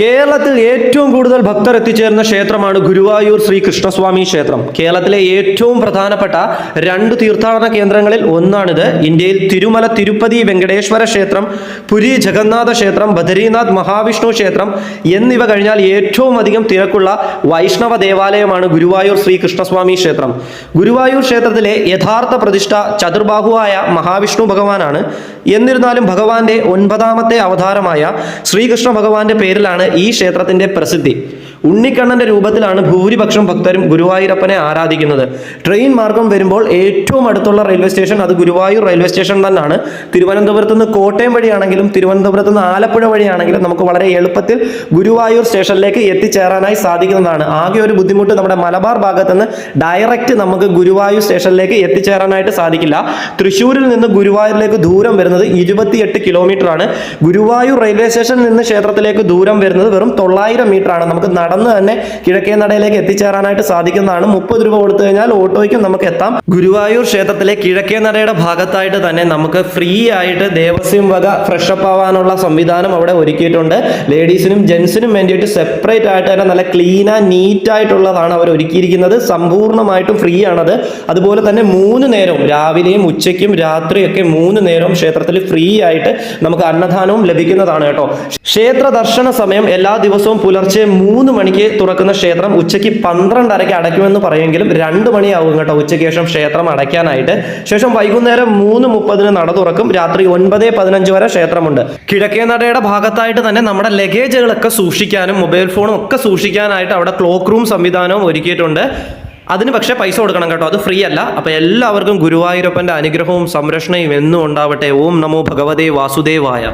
കേരളത്തിൽ ഏറ്റവും കൂടുതൽ ഭക്തർ എത്തിച്ചേർന്ന ക്ഷേത്രമാണ് ഗുരുവായൂർ ശ്രീ കൃഷ്ണസ്വാമി ക്ഷേത്രം. കേരളത്തിലെ ഏറ്റവും പ്രധാനപ്പെട്ട രണ്ട് തീർത്ഥാടന കേന്ദ്രങ്ങളിൽ ഒന്നാണിത്. ഇന്ത്യയിൽ തിരുമല തിരുപ്പതി വെങ്കടേശ്വര ക്ഷേത്രം പുരി ജഗന്നാഥ ക്ഷേത്രം ബദരീനാഥ് മഹാവിഷ്ണു ക്ഷേത്രം എന്നിവ കഴിഞ്ഞാൽ ഏറ്റവും അധികം തിരക്കുള്ള വൈഷ്ണവ ദേവാലയമാണ് ഗുരുവായൂർ ശ്രീ കൃഷ്ണസ്വാമി ക്ഷേത്രം. ഗുരുവായൂർ ക്ഷേത്രത്തിലെ യഥാർത്ഥ പ്രതിഷ്ഠ ചതുർബാഹുവായ മഹാവിഷ്ണു ഭഗവാനാണ്. എന്നിരുന്നാലും ഭഗവാന്റെ ഒൻപതാമത്തെ അവതാരമായ ശ്രീകൃഷ്ണ ഭഗവാന്റെ പേരിലാണ് ഈ ക്ഷേത്രത്തിന്റെ പ്രസിദ്ധി. ഉണ്ണിക്കണ്ണന്റെ രൂപത്തിലാണ് ഭൂരിപക്ഷം ഭക്തരും ഗുരുവായൂരപ്പനെ ആരാധിക്കുന്നത്. ട്രെയിൻ മാർഗം വരുമ്പോൾ ഏറ്റവും അടുത്തുള്ള റെയിൽവേ സ്റ്റേഷൻ അത് ഗുരുവായൂർ റെയിൽവേ സ്റ്റേഷൻ തന്നെയാണ്. തിരുവനന്തപുരത്ത് നിന്ന് കോട്ടയം വഴിയാണെങ്കിലും തിരുവനന്തപുരത്ത് നിന്ന് ആലപ്പുഴ വഴിയാണെങ്കിലും നമുക്ക് വളരെ എളുപ്പത്തിൽ ഗുരുവായൂർ സ്റ്റേഷനിലേക്ക് എത്തിച്ചേരാനായി സാധിക്കുന്നതാണ്. ആകെ ഒരു ബുദ്ധിമുട്ട് നമ്മുടെ മലബാർ ഭാഗത്ത് നിന്ന് ഡയറക്റ്റ് നമുക്ക് ഗുരുവായൂർ സ്റ്റേഷനിലേക്ക് എത്തിച്ചേരാനായിട്ട് സാധിക്കില്ല. തൃശ്ശൂരിൽ നിന്ന് ഗുരുവായൂരിലേക്ക് ദൂരം വരുന്നത് ഇരുപത്തിയെട്ട് കിലോമീറ്റർ ആണ്. ഗുരുവായൂർ റെയിൽവേ സ്റ്റേഷനിൽ നിന്ന് ക്ഷേത്രത്തിലേക്ക് ദൂരം വരുന്നത് വെറും തൊള്ളായിരം മീറ്റർ ആണ്. നമുക്ക് നടന്ന് തന്നെ കിഴക്കേ നടയിലേക്ക് എത്തിച്ചേരാനായിട്ട് സാധിക്കുന്നതാണ്. മുപ്പത് രൂപ കൊടുത്തു കഴിഞ്ഞാൽ ഓട്ടോയ്ക്കും നമുക്ക് എത്താം. ഗുരുവായൂർ ക്ഷേത്രത്തിലെ കിഴക്കേ നടയുടെ ഭാഗത്തായിട്ട് തന്നെ നമുക്ക് ഫ്രീ ആയിട്ട് ദേവസ്വം വക ഫ്രഷപ്പ് ആവാനുള്ള സംവിധാനം അവിടെ ഒരുക്കിയിട്ടുണ്ട്. ലേഡീസിനും ജെൻസിനും വേണ്ടിയിട്ട് സെപ്പറേറ്റ് ആയിട്ട് തന്നെ നല്ല ക്ലീൻ ആൻഡ് നീറ്റ് ആയിട്ടുള്ളതാണ് അവർ ഒരുക്കിയിരിക്കുന്നത്. സമ്പൂർണമായിട്ടും ഫ്രീ ആണത്. അതുപോലെ തന്നെ മൂന്ന് നേരവും രാവിലെയും ഉച്ചയ്ക്കും രാത്രിയൊക്കെ മൂന്ന് നേരവും ക്ഷേത്രത്തിൽ ഫ്രീ ആയിട്ട് നമുക്ക് അന്നദാനവും ലഭിക്കുന്നതാണ് കേട്ടോ. ക്ഷേത്ര ദർശന സമയം എല്ലാ ദിവസവും പുലർച്ചെ മൂന്ന് മണിക്ക് തുറക്കുന്ന ക്ഷേത്രം ഉച്ചയ്ക്ക് പന്ത്രണ്ടരയ്ക്ക് അടയ്ക്കുമെന്ന് പറയുമെങ്കിലും രണ്ട് മണിയാവും കേട്ടോ ഉച്ചയ്ക്ക് ശേഷം ക്ഷേത്രം അടയ്ക്കാനായിട്ട്. ശേഷം വൈകുന്നേരം മൂന്ന് മുപ്പതിന് നട തുറക്കും. രാത്രി ഒൻപത് പതിനഞ്ച് വരെ ക്ഷേത്രമുണ്ട്. കിഴക്കേ നടയുടെ ഭാഗത്തായിട്ട് തന്നെ നമ്മുടെ ലഗേജുകളൊക്കെ സൂക്ഷിക്കാനും മൊബൈൽ ഫോണും ഒക്കെ സൂക്ഷിക്കാനായിട്ട് അവിടെ ക്ലോക്ക് റൂം സംവിധാനവും ഒരുക്കിയിട്ടുണ്ട്. അതിന് പക്ഷേ പൈസ കൊടുക്കണം കേട്ടോ. അത് ഫ്രീ അല്ല. അപ്പോൾ എല്ലാവർക്കും ഗുരുവായൂരപ്പന്റെ അനുഗ്രഹവും സംരക്ഷണയും എന്നും ഉണ്ടാവട്ടെ. ഓം നമോ ഭഗവതേ വാസുദേവായ.